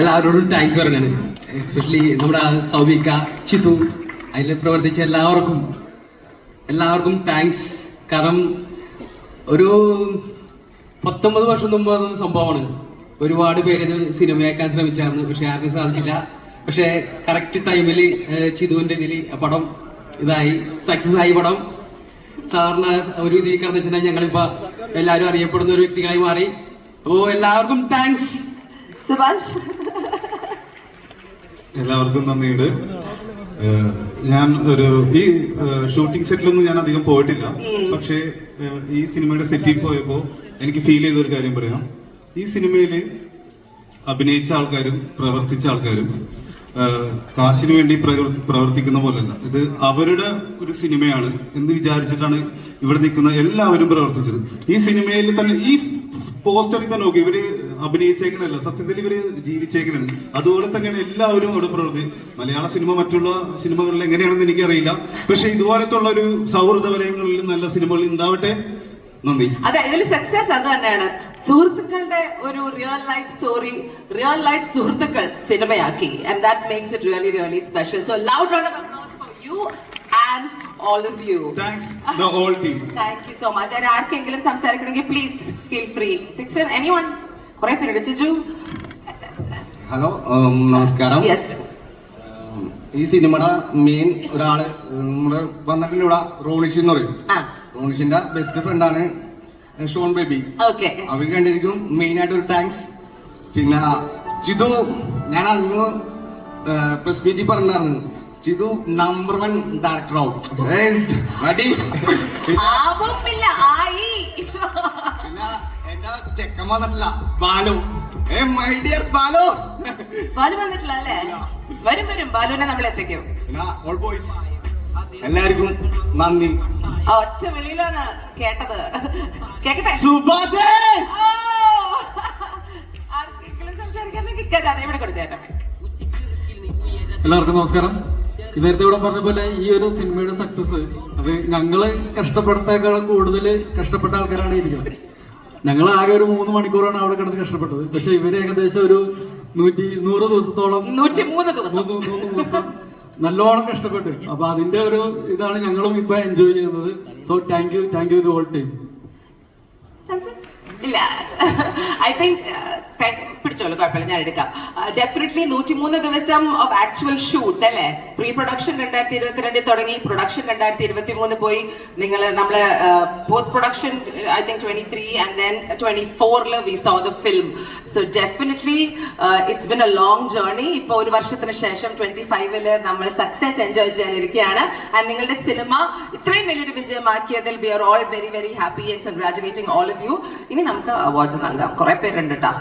എല്ലാവരോടും താങ്ക്സ് പറയാണ്. എസ്പെഷ്യലി നമ്മുടെ സൗബിക ചിത്തു അതിൽ പ്രവർത്തിച്ച എല്ലാവർക്കും. എല്ലാവർക്കും താങ്ക്സ് കാരണം ഒരു പത്തൊമ്പത് വർഷം മുമ്പ് സംഭവമാണ്. ഒരുപാട് പേര് ഇത് സിനിമയാക്കാൻ ശ്രമിച്ചായിരുന്നു. പക്ഷെ ആർക്കും സാധിച്ചില്ല. പക്ഷേ കറക്റ്റ് ടൈമിൽ ചിതുവിന്റെ ഇതിൽ പടം ഇതായി. സക്സസ് ആയി പടം. സാറിന് ഒരു ഇതിൽ കിടന്നു വെച്ചാൽ ഞങ്ങളിപ്പോൾ എല്ലാവരും അറിയപ്പെടുന്ന ഒരു വ്യക്തികളായി മാറി. അപ്പോൾ എല്ലാവർക്കും താങ്ക്സ് സുഭാഷ്. എല്ലാവർക്കും നന്ദിയുണ്ട്. ഞാൻ ഒരു ഈ ഷൂട്ടിംഗ് സെറ്റിലൊന്നും ഞാൻ അധികം പോയിട്ടില്ല. പക്ഷേ ഈ സിനിമയുടെ സെറ്റിൽ പോയപ്പോൾ എനിക്ക് ഫീൽ ചെയ്ത ഒരു കാര്യം പറയാം. ഈ സിനിമയിൽ അഭിനയിച്ച ആൾക്കാരും പ്രവർത്തിച്ച ആൾക്കാരും കാശിന് വേണ്ടി പ്രവർത്തി പ്രവർത്തിക്കുന്ന പോലെയല്ല ഇത് അവരുടെ ഒരു സിനിമയാണ് എന്ന് വിചാരിച്ചിട്ടാണ് ഇവിടെ നിൽക്കുന്ന എല്ലാവരും പ്രവർത്തിച്ചത്. ഈ സിനിമയിൽ തന്നെ ഈ പോസ്റ്ററിൽ തന്നെ നോക്കി ഇവർ അഭിനയിച്ചേക്കണല്ല സത്യത്തിൽ ഇവർ ജീവിച്ചേക്കണത്. അതുപോലെ തന്നെയാണ് എല്ലാവരും അവിടെ പ്രവൃത്തി മലയാള സിനിമ മറ്റുള്ള സിനിമകളിൽ എങ്ങനെയാണെന്ന് എനിക്കറിയില്ല. പക്ഷെ ഇതുപോലത്തുള്ള ഒരു സൗഹൃദ വലയങ്ങളിൽ നല്ല സിനിമകൾ ഉണ്ടാവട്ടെ? നന്ദി. അതെ ഇതിൽ സക്സസ് അത് തന്നെയാണ്. സുഹൃത്തുക്കളുടെ ഒരു real life story real life സുഹൃത്തുക്കൾ സിനിമയാക്കി. And that makes it really really special so loud round of applause for you and all of you thanks the all team thank you so much ആർക്കെങ്കിലും സംസാരിക്കണമെങ്കിൽ please feel free six anyone കുറെ പേര് രസിച്ചു hello നമസ്കാരം. ഈ സിനിമയുടെ main ഒരാൾ നമ്മുടെ വന്നിട്ടുണ്ട് ഇവിടെ റോണിഷ് എന്ന് പറയും. ആ. റോണിഷിന്റെ ബെസ്റ്റ് ഫ്രണ്ട് ആണ് ഷോൺ ബേബി. ഓക്കെ അവർ കണ്ടിരിക്കും മെയിൻ ആയിട്ട് ഒരു താങ്ക്സ് പിന്നെ ചിതു ഞാൻ അന്ന് പ്രസ് മീറ്റിൽ പറഞ്ഞിട്ടുണ്ടായിരുന്നു. ചിതു നമ്പർ വൺ ഡയറക്ടർ ആവും. ഏയ്, ആവുമില്ല ആയി. പിന്നെ എന്റെ ചെക്കൻ വന്നിട്ടില്ല. ബാലു. ഏ മൈ ഡിയർ ബാലു. ബാലു വന്നിട്ടില്ല അല്ലേ? വരും വരും. ബാലുവിനെ നമ്മൾ എത്തിക്കും. ഓൾ ബോയ്സ് എല്ലാവർക്കും നന്ദി. ഒറ്റ വിളിയിലാണ് കേട്ടത്. കേക്കട്ടെ? സുഭാഷേ! ആർക്കെങ്കിലും ദേ ഇവിടെ കൊടുത്തേട്ടെ എല്ലാവർക്കും നമസ്കാരം. നേരത്തെ ഇവിടെ പറഞ്ഞ പോലെ ഈ ഒരു സിനിമയുടെ സക്സസ് അത് ഞങ്ങൾ കഷ്ടപ്പെടുത്തേക്കാൾ കൂടുതൽ കഷ്ടപ്പെട്ട ആൾക്കാരാണ് ഇരിക്കുന്നത്. ഞങ്ങൾ ആകെ ഒരു മൂന്ന് മണിക്കൂറാണ് അവിടെ കിടന്ന് കഷ്ടപ്പെട്ടത്. പക്ഷെ ഇവർ ഏകദേശം ഒരു നൂറ്റി നൂറ് ദിവസത്തോളം നൂറ്റി മൂന്ന് ദിവസം. മൂന്ന് ദിവസം നല്ലോണം കഷ്ടപ്പെട്ടു. അപ്പൊ അതിന്റെ ഒരു ഇതാണ് ഞങ്ങളും ഇപ്പൊ എൻജോയ് ചെയ്യുന്നത്. So thank you thank you the all team ഇല്ല. ഐ തിങ്ക് പിടിച്ചോളൂ കുഴപ്പമില്ല ഞാൻ എടുക്കാം. ഡെഫിനറ്റ്ലി നൂറ്റിമൂന്ന് ദിവസം ഓഫ് ആക്ച്വൽ ഷൂട്ട് അല്ലേ? പ്രീ പ്രൊഡക്ഷൻ രണ്ടായിരത്തി ഇരുപത്തിരണ്ടിൽ തുടങ്ങി. പ്രൊഡക്ഷൻ രണ്ടായിരത്തി ഇരുപത്തി മൂന്ന് പോയി. നിങ്ങൾ നമ്മൾ post production I think twenty three and then twenty ഫോറിൽ we saw the film so definitely it's been a long journey ഇപ്പോൾ ഒരു വർഷത്തിന് ശേഷം ട്വന്റി ഫൈവിൽ നമ്മൾ സക്സസ് എൻജോയ് ചെയ്യാനിരിക്കുകയാണ്. ആൻഡ് നിങ്ങളുടെ സിനിമ ഇത്രയും വലിയൊരു വിജയമാക്കിയതിൽ we are all very very happy and congratulating all of you ഇനി നമുക്ക് അവാർഡ്സ് നൽകാം. കുറെ പേരുണ്ട് കേട്ടോ